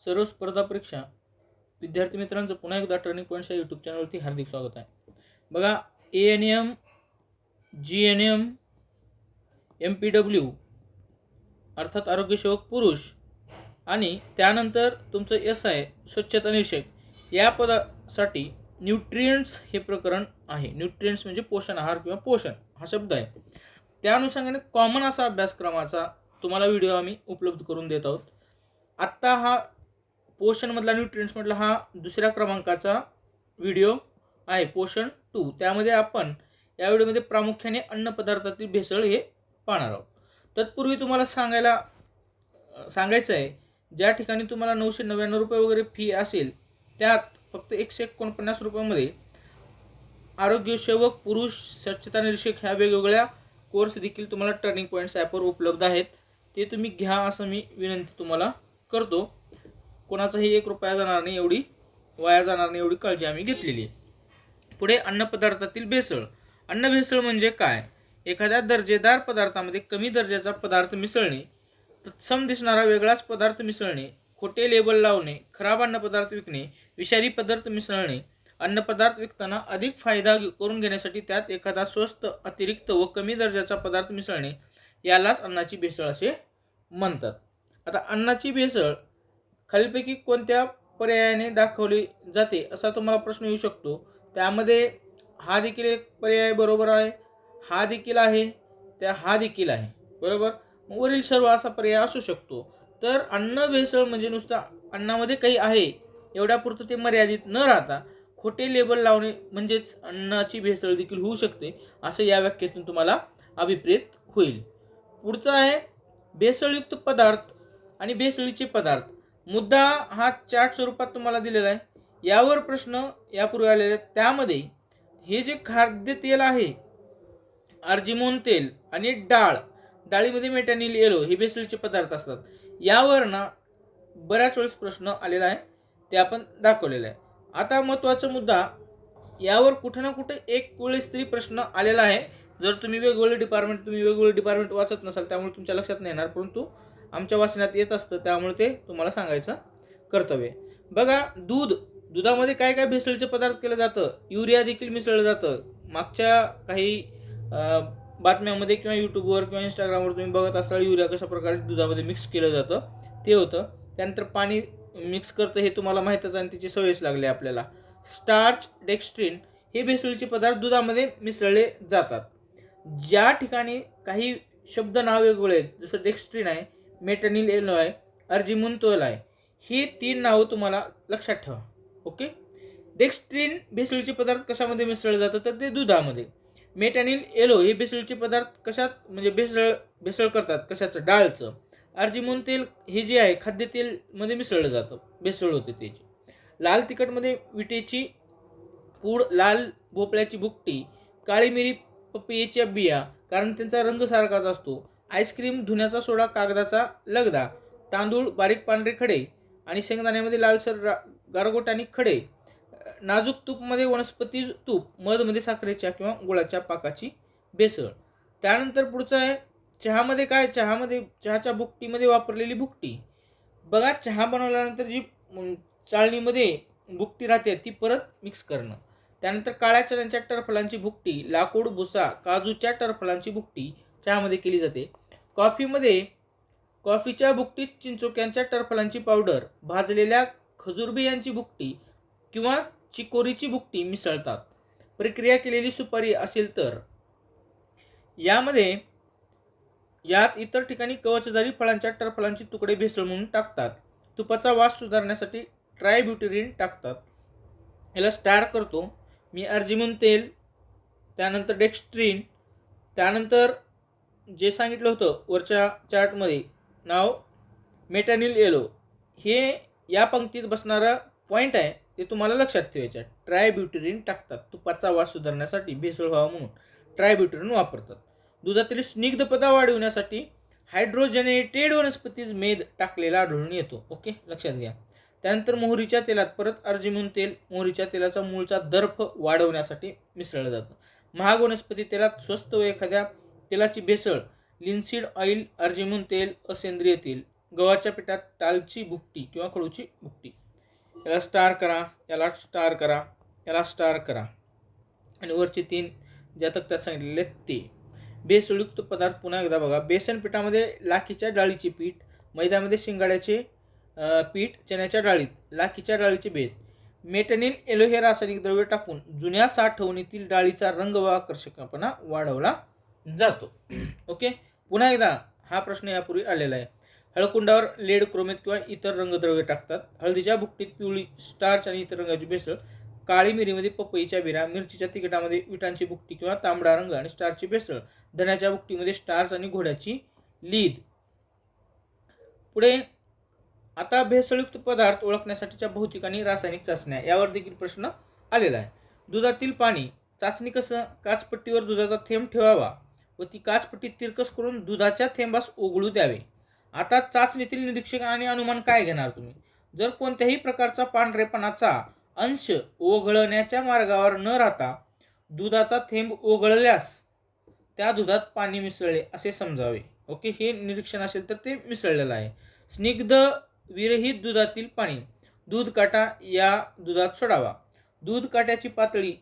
सर्व स्पर्धा परीक्षा विद्यार्थी मित्रांचं पुन्हा एकदा टर्निंग पॉईंट्स या यूट्यूब चॅनलवरती हार्दिक स्वागत आहे. बघा A N M G N M M P W अर्थात आरोग्यसेवक पुरुष आणि त्यानंतर तुमचं एस आय स्वच्छता निरीक्षक या पदासाठी न्यूट्रियंट्स हे प्रकरण आहे. न्यूट्रियंट्स म्हणजे पोषण आहार किंवा पोषण हा शब्द आहे. त्या अनुषंगाने कॉमन असा अभ्यासक्रमाचा तुम्हाला व्हिडिओ आम्ही उपलब्ध करून देत आहोत. आत्ता हा पोषणमधला न्यूट्रियंट्समधला हा दुसऱ्या क्रमांकाचा व्हिडिओ आहे पोषण टू त्यामध्ये आपण या व्हिडिओमध्ये प्रामुख्याने अन्नपदार्थातील भेसळ हे पाहणार आहोत. तत्पूर्वी तुम्हाला सांगायला सांगायचं आहे ज्या ठिकाणी तुम्हाला नऊशे नव्याण्णव रुपये वगैरे फी असेल त्यात फक्त एकशे एकोणपन्नास रुपयामध्ये आरोग्यसेवक पुरुष स्वच्छता निरीक्षक ह्या वेगवेगळ्या कोर्स देखील तुम्हाला टर्निंग पॉईंट्स ॲपवर उपलब्ध आहेत. ते तुम्ही घ्या असं मी विनंती तुम्हाला करतो. कोणाचाही एक रुपया जाणार नाही एवढी वाया जाणार नाही एवढी काळजी आम्ही घेतलेली आहे. पुढे अन्नपदार्थातील भेसळ. अन्न भेसळ म्हणजे काय? एखाद्या दर्जेदार पदार्थामध्ये कमी दर्जाचा पदार्थ मिसळणे तत्सम दिसणारा वेगळाच पदार्थ मिसळणे खोटे लेबल लावणे खराब अन्नपदार्थ विकणे विषारी पदार्थ मिसळणे अन्नपदार्थ विकताना अधिक फायदा करून घेण्यासाठी त्यात एखादा स्वस्त अतिरिक्त व कमी दर्जाचा पदार्थ मिसळणे यालाच अन्नाची भेसळ असे म्हणतात. आता अन्नाची भेसळ खालीलपैकी कोणत्या पर्यायाने दाखवली जाते असा तुम्हाला प्रश्न येऊ शकतो. त्यामध्ये हा देखील एक पर्याय बरोबर आहे हा देखील आहे त्या हा देखील आहे. बरोबर? वरील सर्व असा पर्याय असू शकतो. तर अन्न भेसळ म्हणजे नुसतं अन्नामध्ये काही आहे एवढ्यापुरतं ते मर्यादित न राहता खोटे लेबल लावणे म्हणजेच अन्नाची भेसळ देखील होऊ शकते असं या व्याख्येतून तुम्हाला अभिप्रेत होईल. पुढचं आहे भेसळयुक्त पदार्थ आणि भेसळीचे पदार्थ. मुद्दा हा चार्ट स्वरूपात तुम्हाला दिलेला आहे. यावर प्रश्न यापूर्वी आलेले आहेत. त्यामध्ये हे जे खाद्यतेल आहे अर्जिमोन तेल आणि डाळ डाळीमध्ये मेटॅनिल येलो हे भेसळीचे पदार्थ असतात. यावर ना बऱ्याच वेळेस प्रश्न आलेला आहे. ते आपण दाखवलेलं आहे. आता महत्त्वाचा मुद्दा यावर कुठे ना कुठे एक वेळेस तरी प्रश्न आलेला आहे. जर तुम्ही वेगवेगळे डिपार्टमेंट तुम्ही वेगवेगळे डिपार्टमेंट वाचत नसाल त्यामुळे तुमच्या लक्षात नाही येणार. परंतु आमच्या वाचनात येत असतं त्यामुळे ते तुम्हाला सांगायचं कर्तव्य. बघा दूध दुधामध्ये काय काय भेसळीचे पदार्थ केलं जातं? युरिया देखील मिसळलं जातं. मागच्या काही बातम्यामध्ये किंवा यूट्यूबवर किंवा इंस्टाग्रामवर तुम्ही बघत असाल युरिया कशा प्रकारे दुधामध्ये मिक्स केलं जातं ते होतं. त्यानंतर पाणी मिक्स करतं हे तुम्हाला माहीतच आहे आणि त्याची सवयच लागली आपल्याला. स्टार्च डेक्स्ट्रिन हे भेसळीचे पदार्थ दुधामध्ये मिसळले जातात. ज्या ठिकाणी काही शब्द नाव वेगवेगळे आहेत जसं डेक्स्ट्रीन आहे मेटॅनिल एलो आहे अर्जिमुनतोल आहे. ही तीन नावं तुम्हाला लक्षात ठेवा. ओके? डेक्स्ट्रीन भेसळीचे पदार्थ कशामध्ये मिसळलं जातं? तर ते दुधामध्ये. मेटॅनिल एलो हे भेसळीचे पदार्थ कशात म्हणजे भेसळ भेसळ करतात? कशाचं? डाळचं. अर्जिमोन तेल हे जे आहे खाद्यतेलमध्ये मिसळलं जातं. भेसळ होते त्याची. लाल तिखटमध्ये विटेची पूड लाल भोपळ्याची भुकटी काळी मिरी पपयेच्या बिया कारण त्यांचा रंग सारखाच असतो. आईस्क्रीम धुण्याचा सोडा कागदाचा लगदा तांदूळ बारीक पांढरे खडे आणि शेंगदाण्यामध्ये लालसर रा गारगोट आणि खडे. नाजूक तूपमध्ये वनस्पती तूप मधमध्ये साखरेच्या किंवा गुळाच्या पाकाची भेसळ. त्यानंतर पुढचं आहे चहामध्ये काय? चहामध्ये चहाच्या भुकटीमध्ये वापरलेली भुकटी बघा चहा बनवल्यानंतर जी चाळणीमध्ये भुकटी राहते ती परत मिक्स करणं. त्यानंतर काळ्या चण्याच्या टरफलांची भुकटी लाकूड भुसा काजूच्या टरफलांची भुकटी चहामध्ये केली जाते. कॉफीमध्ये कॉफीच्या बुकटीत चिंचोक्यांच्या टरफलांची पावडर भाजलेल्या खजूर बियांची भुकटी किंवा चिकोरीची भुकटी मिसळतात. प्रक्रिया केलेली सुपारी असेल तर. यामध्ये यात इतर ठिकाणी कवचदारी फळांच्या टरफलांचे तुकडे भेसळ म्हणून टाकतात. तुपाचा वास सुधारण्यासाठी ट्रायब्युटेरिन टाकतात. याला स्टार करतो. मी अर्जिमुन तेल त्यानंतर डेक्स्ट्रीन त्यानंतर जे सांगितलं होतं वरच्या चार्टमध्ये नाव मेटॅनिल येलो. हे या पंक्तीत बसणारा पॉईंट आहे ते तुम्हाला लक्षात ठेवायचं आहे. ट्रायब्युटेरिन टाकतात. तुपाचा वास सुधारण्यासाठी भेसळ व्हावा म्हणून ट्रायब्युटेरिन वापरतात. दुधातील स्निग्धपदा वाढविण्यासाठी हायड्रोजनेटेड वनस्पतीज मेद टाकलेला आढळून येतो. ओके? लक्षात घ्या. त्यानंतर मोहरीच्या तेलात परत अर्जिमून तेल मोहरीच्या तेलाचा मूळचा दर्फ वाढवण्यासाठी मिसळलं जातं. महाग वनस्पती तेलात स्वस्त व एखाद्या तेलाची भेसळ लिन्सीड ऑइल अर्जिमून तेल असेंद्रिय तेल गव्हाच्या पिठात तालची भुकटी किंवा खडूची भुकटी याला स्टार करा याला स्टार करा याला स्टार करा. आणि वरचे तीन ज्या तक्त्यात सांगितलेले ते. बेसळयुक्त पदार्थ पुन्हा एकदा बघा. बेसन पिठामध्ये लाखीच्या डाळीचे पीठ मैद्यामध्ये शिंगाड्याचे पीठ चण्याच्या डाळीत लाखीच्या डाळीचे बेस मेटनिल एलोहे रासायनिक द्रव्य टाकून जुन्या साठवणीतील डाळीचा रंग व आकर्षकपणा वाढवला जातो. ओके? पुन्हा एकदा हा प्रश्न यापूर्वी आलेला आहे. हळकुंडावर लेड क्रोमेत किंवा इतर रंगद्रव्य टाकतात. हळदीच्या भुकटीत पिवळी स्टार्च आणि इतर रंगाची भेसळ काळी मिरीमध्ये पपईच्या बिरा मिरचीच्या तिकिटामध्ये विटांची भुकटी किंवा तांबडा रंग आणि स्टारची भेसळ धण्याच्या भुकटीमध्ये स्टार्च आणि घोड्याची लीद. पुढे आता भेसळयुक्त पदार्थ ओळखण्यासाठीच्या भौतिक आणि रासायनिक चाचण्या. यावर देखील प्रश्न आलेला आहे. दुधातील पाणी चाचणी कसं? काचपट्टीवर दुधाचा थेंब ठेवावा. व ती काचपट्टी तिरकस करून दुधाच्या थेंबास ओघळू द्यावे. आता चाचणीतील निरीक्षक आणि अनुमान काय घेणार तुम्ही? जर कोणत्याही प्रकारचा पांढरेपणाचा अंश ओघळण्याच्या मार्गावर न राहता दुधाचा थेंब ओघळल्यास त्या दुधात पाणी मिसळले असे समजावे. ओके हे निरीक्षण असेल तर ते मिसळलेलं आहे. स्निग्ध विरहित दुधातील पाणी दूध काटा या दुधात सोडावा. दूध काट्याची पातळी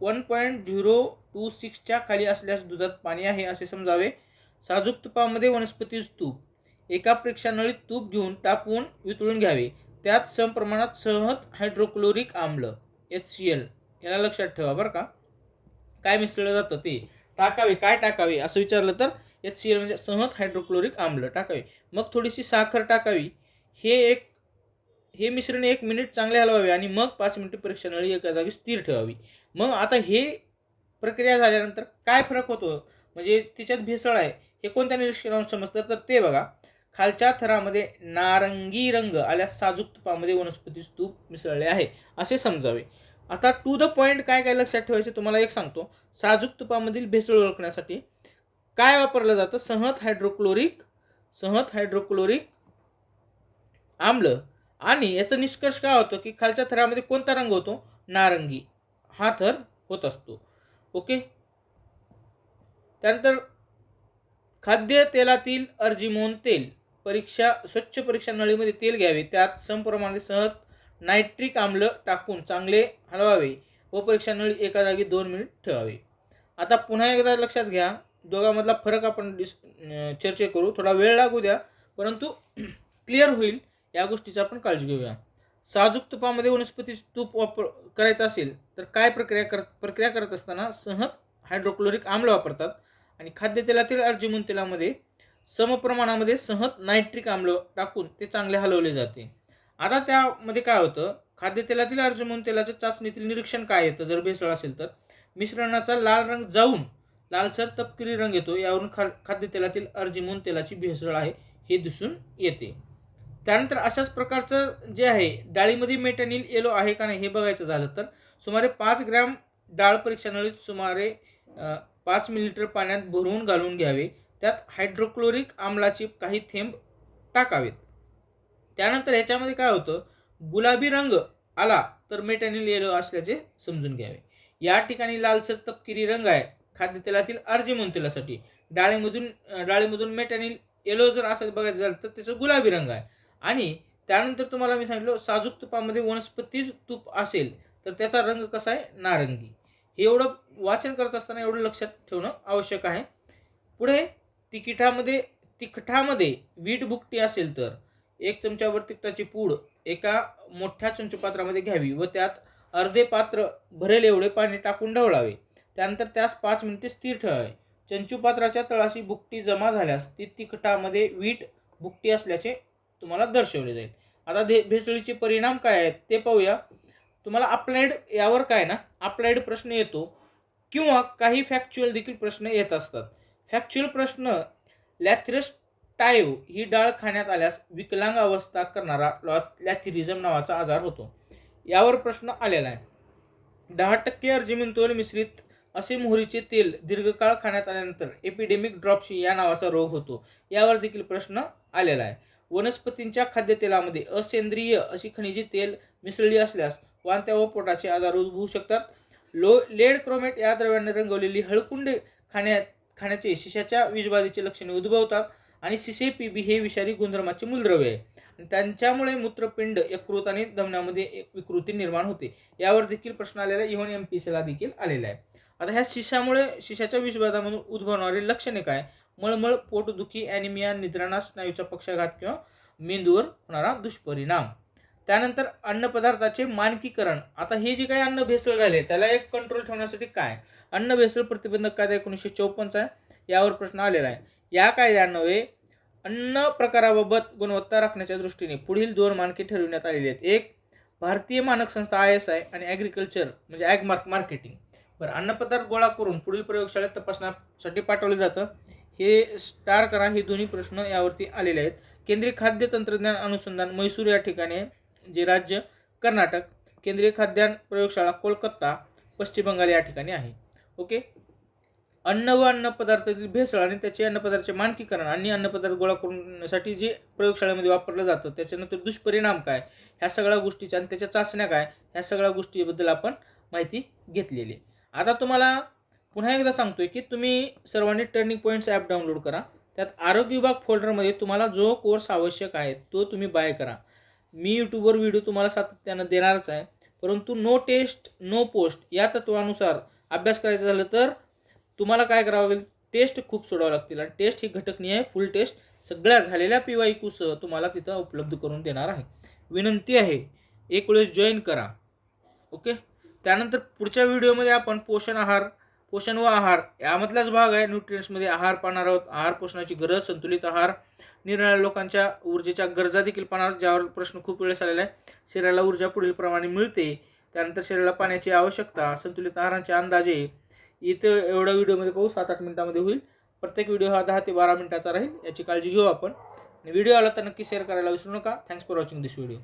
वन पॉईंट झिरो टू सिक्सच्या खाली असल्यास दुधात पाणी आहे असे समजावे. साजूक तुपामध्ये वनस्पती तूप एका प्रेक्षानळीत तूप घेऊन तापवून वितळून घ्यावे. त्यात समप्रमाणात सहत हायड्रोक्लोरिक आम्ल एच सी एल याला लक्षात ठेवा बरं का. काय मिसळलं जातं ते? टाकावे. काय टाकावे? असं विचारलं तर एच सी एल म्हणजे सहत हायड्रोक्लोरिक आम्ल टाकावे. मग थोडीशी साखर टाकावी. हे एक हे मिश्रण एक मिनिट चांगले हलवावे आणि मग पाच मिनिटे परीक्षा नळी एका जागी स्थिर ठेवावी. मग आता हे प्रक्रिया झाल्यानंतर काय फरक होतो? म्हणजे तिच्यात भेसळ आहे. हे कोणत्या निरीक्षणावर समजतं? तर ते बघा. खालच्या थरामध्ये नारंगी रंग आल्यास साजूक तुपामध्ये वनस्पती स्तूप मिसळले आहे. असे समजावे. आता टू द पॉईंट काय काय लक्षात ठेवायचे तुम्हाला एक सांगतो. साजूक तुपामधील भेसळ ओळखण्यासाठी काय वापरलं जातं? सहत हायड्रोक्लोरिक सहत हायड्रोक्लोरिक आम्ल. आणि याचा निष्कर्ष काय होतो की खालच्या थरामध्ये कोणता रंग होतो? नारंगी. हा थर होत असतो. ओके? त्यानंतर खाद्य तेलातील अर्जिमोन तेल. परीक्षा स्वच्छ परीक्षा नळीमध्ये तेल घ्यावे. त्यात समप्रमाणे सहज नायट्रिक आम्ल टाकून चांगले हलवावे व परीक्षा नळी एका जागी दोन मिनिट ठेवावे. आता पुन्हा एकदा लक्षात घ्या. दोघांमधला फरक आपण डिस चर्चे करू. थोडा वेळ लागू द्या. परंतु क्लिअर होईल. या गोष्टीची आपण काळजी घेऊया. साजूक तुपामध्ये वनस्पती तूप वापर करायचं असेल तर काय प्रक्रिया करत प्रक्रिया करत असताना सहज हायड्रोक्लोरिक आम्ल वापरतात आणि खाद्यतेलातील अर्जुमन तेलामध्ये समप्रमाणामध्ये सहज नायट्रिक आम्ल टाकून ते चांगले हलवले जाते. आता त्यामध्ये काय होतं? खाद्यतेलातील अर्जुमन तेलाच्या चाचणीतील निरीक्षण काय येतं जर भेसळ असेल तर मिश्रणाचा लाल रंग जाऊन लालसर तपकिरी रंग येतो यावरून खा खाद्यतेलातील अर्जिमोन तेलाची भेसळ आहे हे दिसून येते. त्यानंतर अशाच प्रकारचं जे आहे डाळीमध्ये मेटॅनिल येलो आहे का नाही हे बघायचं झालं तर सुमारे पाच ग्रॅम डाळ परीक्षणाळीत सुमारे पाच मिलिलिटर पाण्यात भरून घालून घ्यावे. त्यात हायड्रोक्लोरिक आम्लाचे काही थेंब टाकावेत. त्यानंतर ह्याच्यामध्ये काय होतं गुलाबी रंग आला तर मेटॅनिल येलो असल्याचे समजून घ्यावे. या ठिकाणी लालसर तपकिरी रंग आहे खाद्यतेलातील अर्जिमोन तेलासाठी. डाळीमधून डाळीमधून मेटॅनिल येलो जर असं बघायचं झालं तर त्याचं गुलाबी रंग आहे. आणि त्यानंतर तुम्हाला मी सांगितलं साजूक तुपामध्ये वनस्पतीच तूप असेल तर त्याचा रंग कसा आहे? नारंगी. हे एवढं वाचन करत असताना एवढं लक्षात ठेवणं आवश्यक आहे. पुढे तिकिटामध्ये तिखटामध्ये वीट बुकटी असेल तर एक चमच्यावर तिखटाची पूड एका मोठ्या चंचुपात्रामध्ये घ्यावी व त्यात अर्धे पात्र भरेल एवढे पाणी टाकून ढवळावे. त्यानंतर त्यास पाच मिनिटे स्थिर ठेवावे. चंचुपात्राच्या तळाशी भुकटी जमा झाल्यास ती तिखटामध्ये वीट भुकटी असल्याचे तुम्हाला दर्शवले जाईल. आता धे भेसळीचे परिणाम काय आहेत ते पाहूया. तुम्हाला अप्लाइड यावर काय ना अप्लाइड प्रश्न येतो किंवा काही फॅक्च्युअल देखील प्रश्न येत असतात. फॅक्च्युअल प्रश्न लॅथिरस टायव ही डाळ खाण्यात आल्यास विकलांग अवस्था करणारा लॉ लॅथिरिझम नावाचा आजार होतो. यावर प्रश्न आलेला आहे. दहा टक्के अर्जिमिंतोल मिश्रित असे मोहरीचे तेल दीर्घकाळ खाण्यात आल्यानंतर एपिडेमिक ड्रॉपशी या नावाचा रोग होतो. यावर देखील प्रश्न आलेला आहे. वनस्पतींच्या खाद्यतेलामध्ये असेंद्रिय अशी खनिजे तेल मिसळली असल्यास वांत्या व पोटाचे आजार उद्भवू शकतात. लो लेड क्रोमेट या द्रव्याने रंगवलेली हळकुंडे खाण्यात खाण्याचे शिशाच्या विषबाधेची लक्षणे उद्भवतात आणि सिसे पीबी हे विषारी गुणधर्माचे मूलद्रव्य आहे. त्यांच्यामुळे मूत्रपिंड यकृत आणि दमनामध्ये एक विकृती निर्माण होते. यावर देखील प्रश्न आलेला इव्हन एम पी सीला देखील आलेला आहे. आता ह्या शिशामुळे शिशाच्या विषबाधामधून उद्भवणारे लक्षणे काय? मळमळ पोटदुखी ॲनिमिया निद्राणा स्नायूचा पक्षाघात किंवा मेंदूवर होणारा दुष्परिणाम. त्यानंतर अन्नपदार्थाचे मानकीकरण. आता हे जे काही अन्न भेसळ झाले त्याला एक कंट्रोल ठेवण्यासाठी काय? अन्न भेसळ प्रतिबंधक कायदा एकोणीसशे चौपन्नचा आहे यावर प्रश्न आलेला आहे. या कायद्यान्वये अन्न प्रकाराबाबत गुणवत्ता राखण्याच्या दृष्टीने पुढील दोन मानके ठरविण्यात आलेली आहेत. एक भारतीय मानक संस्था आय एस आय आणि ॲग्रिकल्चर म्हणजे ॲग मार्क मार्केटिंग बरं अन्नपदार्थ गोळा करून पुढील प्रयोगशाळेत तपासण्यासाठी पाठवलं जातं. हे स्टार करा हे दोन्ही प्रश्न यावरती आलेले आहेत. केंद्रीय खाद्य तंत्रज्ञान अनुसंधान मैसूर या ठिकाणी जे राज्य कर्नाटक केंद्रीय खाद्यान्न प्रयोगशाळा कोलकाता पश्चिम बंगाल या ठिकाणी आहे. ओके? अन्न व अन्न पदार्थातील भेसळ आणि त्याचे अन्नपदार्थाचे मानकीकरण आणि अन्नपदार्थ गोळा करण्यासाठी जे प्रयोगशाळेमध्ये वापरलं जातं त्याच्यानंतर दुष्परिणाम काय? ह्या सगळ्या गोष्टीच्या आणि त्याच्या चाचण्या काय? ह्या सगळ्या गोष्टीबद्दल आपण माहिती घेतलेली आता तुम्हाला पुन्हा एकदा सांगतोय की तुम्ही सर्वांनी टर्निंग पॉईंट्स ॲप डाउनलोड करा. त्यात आरोग्य विभाग फोल्डरमध्ये तुम्हाला जो कोर्स आवश्यक आहे तो तुम्ही बाय करा. मी यूट्यूबवर व्हिडिओ तुम्हाला सातत्यानं देणारच आहे. परंतु नो टेस्ट नो पोस्ट या तत्वानुसार अभ्यास करायचा झालं तर तुम्हाला काय करावं लागेल? टेस्ट खूप सोडावं लागतील आणि टेस्ट ही घटकनीय फुल टेस्ट सगळ्या झालेल्या पी वाय क्यूसह तुम्हाला तिथं उपलब्ध करून देणार आहे. विनंती आहे एक वेळेस जॉईन करा. ओके त्यानंतर पुढच्या व्हिडिओमध्ये आपण पोषण आहार पोषण व आहार यामधलाच भाग आहे. न्यूट्रियन्समध्ये आहार पाहणार आहोत. आहार पोषणाची गरज संतुलित आहार निराळ्या लोकांच्या ऊर्जेच्या गरजा देखील पाहणार ज्यावर प्रश्न खूप वेळेस आलेला आहे. शरीराला ऊर्जा पुढील प्रमाणे मिळते. त्यानंतर शरीराला पाण्याची आवश्यकता संतुलित आहारांचे अंदाजे इथं एवढ्या व्हिडिओमध्ये पाहू सात आठ मिनिटामध्ये होईल. प्रत्येक व्हिडिओ हा दहा ते बारा मिनिटाचा राहील. याची काळजी घेऊ आपण. आणि व्हिडिओ आला तर नक्की शेअर करायला विसरू नका. Thanks for watching this video